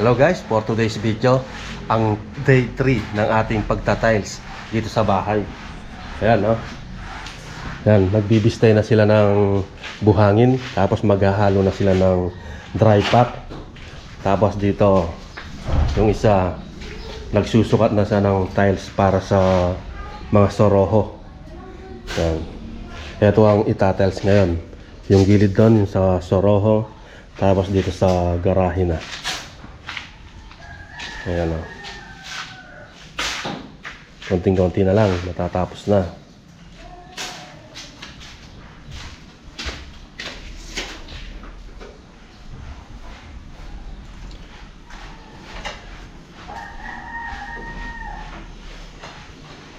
Hello guys, for today's video, ang day 3 ng ating pagtatiles dito sa bahay. Ayan, no? Ayan, nagbibistay na sila ng buhangin, tapos maghahalo na sila ng dry pack. Tapos dito, yung isa, nagsusukat na siya ng tiles para sa mga soroho. Ayan. Ito ang itatiles ngayon. Yung gilid doon, yung sa soroho, tapos dito sa garahe na. Ayan o. Konting-konti na lang, matatapos na.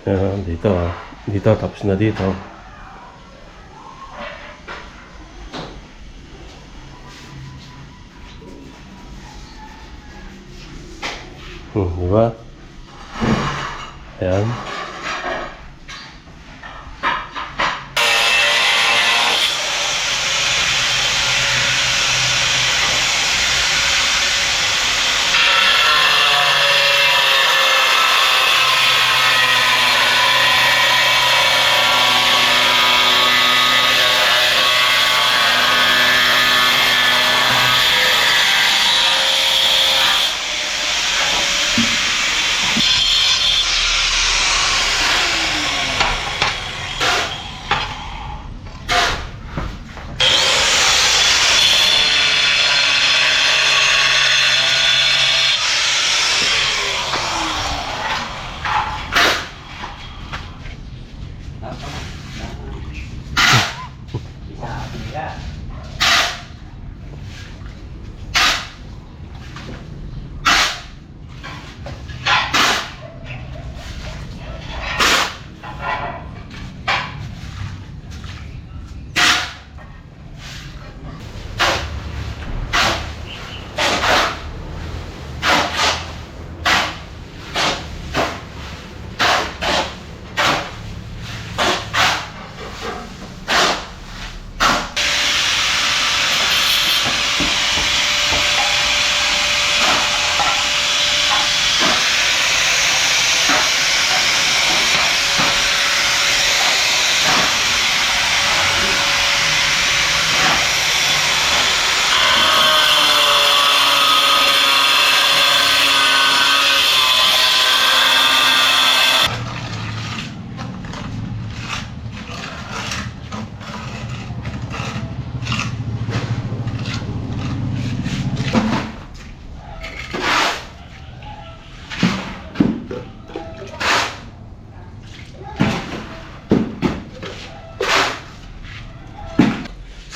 Ayan, dito ah. Dito, tapos na dito. Ba? Ayan.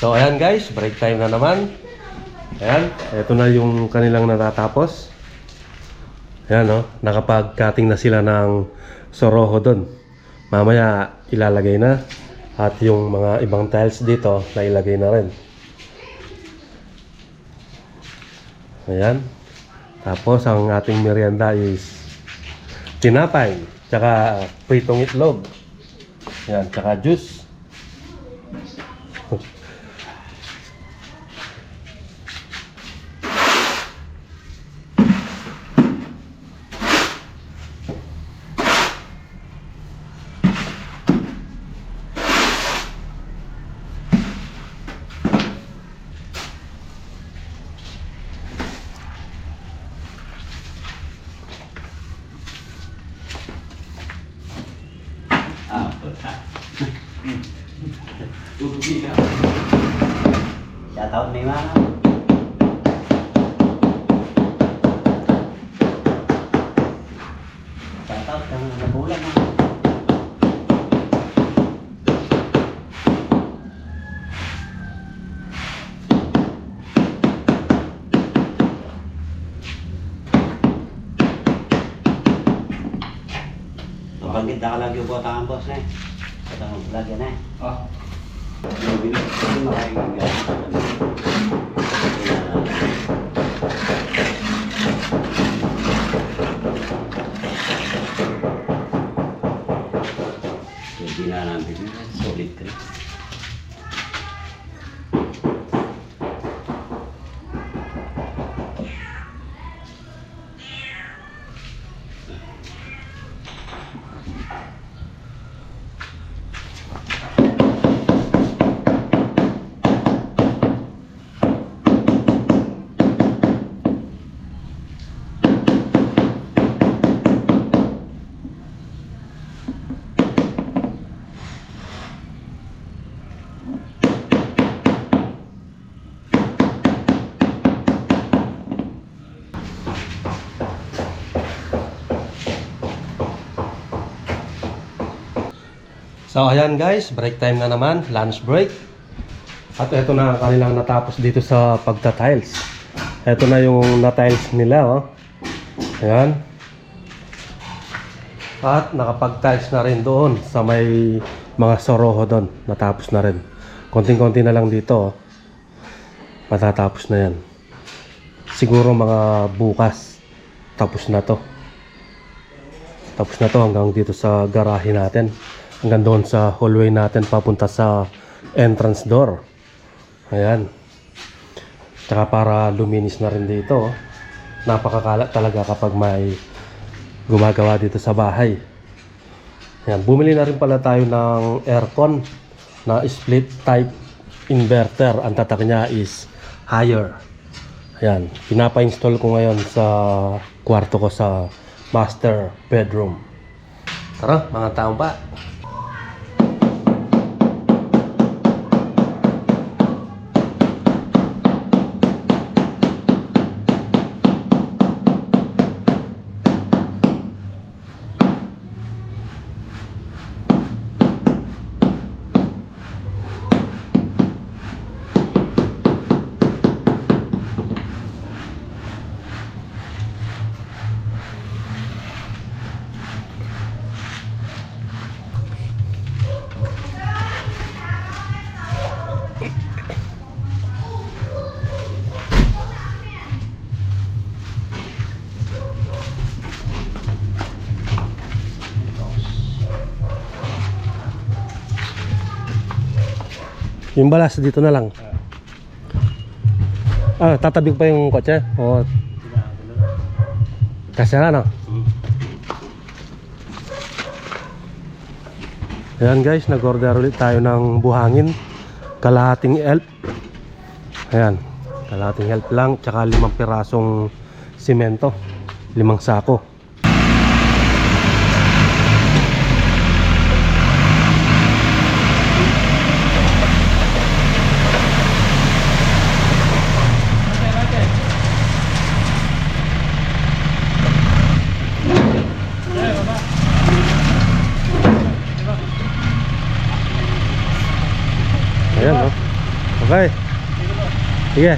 So ayan guys, break time na naman. Ayan, ito na yung kanilang natatapos. Ayan no, nakapag-cutting na sila ng soroho doon. Mamaya ilalagay na. At yung mga ibang tiles dito, nailagay na rin. Ayan. Tapos ang ating merienda is tinapay, tsaka pritong itlog. Ayan, tsaka juice. Ah, puta. Ubi ka. Ni Mama. Shoutout ka mga nabulan mo. Mabanggit na ka lang yung bota ang boss na eh. Ito mo vlog yan eh. Ah, Hindi na namin. Solid ka. So ayan guys, break time na naman, lunch break. At ito na ang kanilang natapos dito sa pagta-tiles. Ito na yung na-tiles nila, oh. Ayan. At nakapag-tiles na rin doon sa may mga soroho doon. Natapos na rin. Konting-konti na lang dito, oh. Matatapos na yan. Siguro mga bukas. Tapos na to. Tapos na to hanggang dito sa garahe natin. Hanggang doon sa hallway natin papunta sa entrance door. Ayan. Tsaka para luminis na rin dito. Napakakalat talaga kapag may gumagawa dito sa bahay. Ayan. Bumili na rin pala tayo ng aircon na split type inverter. Ang tatak niya is higher. Ayan. Pinapa-install ko ngayon sa kwarto ko sa master bedroom. Tara, mga taong pa. Yung balas dito na lang. Ah, tatabig pa yung kotse? O... Kasi na, no? Ayan guys, nag-order ulit tayo ng buhangin. Kalahating elf. Ayan, kalahating elf lang. Tsaka limang pirasong simento. Limang sako. 오케이. 이게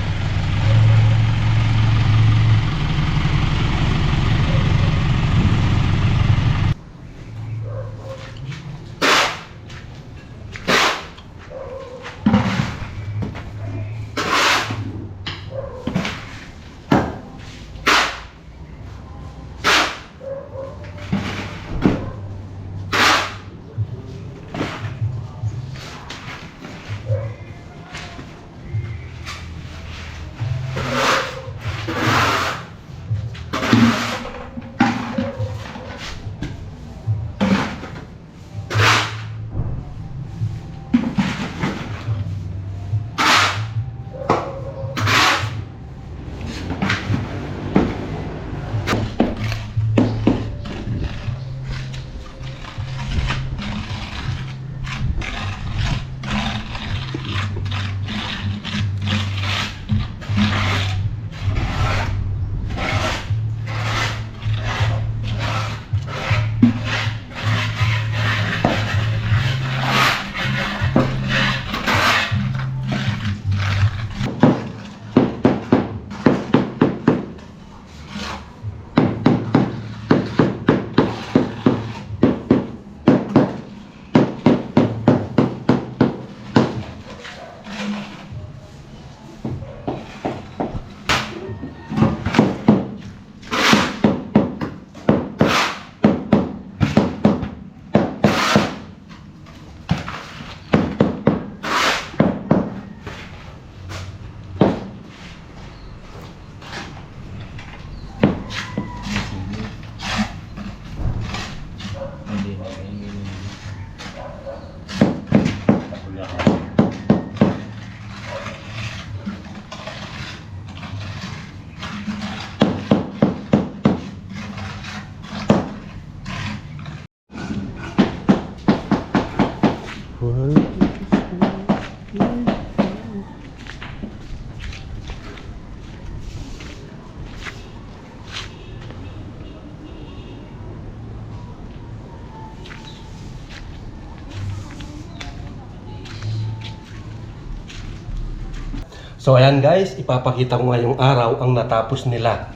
So ayan guys, ipapakita ko ngayong araw ang natapos nila.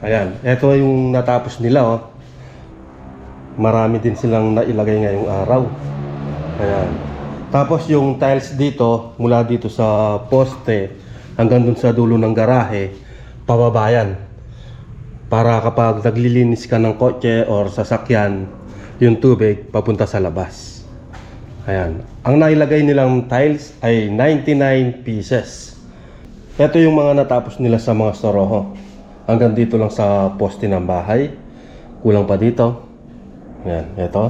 Ayan, ito yung natapos nila oh. Marami din silang nailagay ngayong araw. Ayan. Tapos yung tiles dito, mula dito sa poste hanggang dun sa dulo ng garahe, pababayan. Para kapag naglilinis ka ng kotse or sasakyan, yung tubig papunta sa labas. Ayan. Ang nailagay nilang tiles ay 99 pieces. Ito yung mga natapos nila sa mga soroho. Hanggang dito lang sa poste ng bahay. Kulang pa dito. Ayan, ito.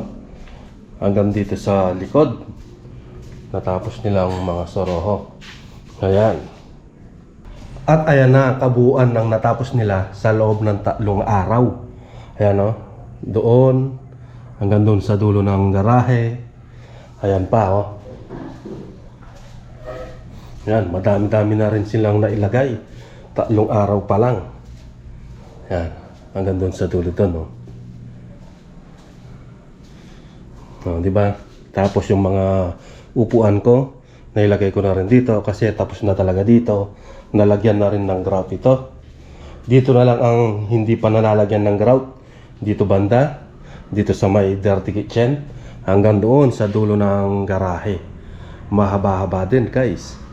Hanggang dito sa likod. Natapos nilang mga soroho. Ayan. At ayan na ang kabuuan ng natapos nila sa loob ng tatlong araw. Ayan o. Doon. Hanggang doon sa dulo ng garahe. Ayan pa oh. Yan, madami-dami na rin silang nailagay. Tatlong araw pa lang. Yan, hanggang doon sa dulo doon, oh. Oh, di ba? Tapos yung mga upuan ko, nailagay ko na rin dito kasi tapos na talaga dito. Nalagyan na rin ng grout ito. Dito na lang ang hindi pa nalalagyan ng grout. Dito banda, dito sa may dirty kitchen, hanggang doon sa dulo ng garahe. Mahaba-haba din, guys.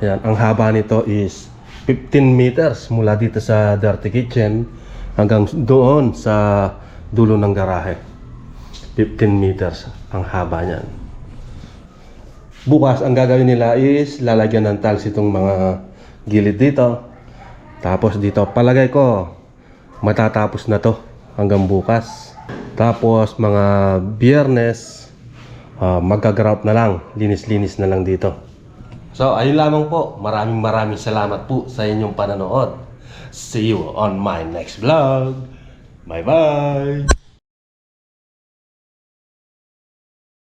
Ayan, ang haba nito is 15 meters mula dito sa dirty kitchen hanggang doon sa dulo ng garahe. 15 meters ang haba niyan. Bukas ang gagawin nila is lalagyan ng tiles itong mga gilid dito. Tapos dito palagay ko matatapos na to hanggang bukas. Tapos mga biyernes uh, magka-grout na lang, linis-linis na lang dito. So, ayun lamang po. Maraming maraming salamat po sa inyong pananood. See you on my next vlog. Bye-bye!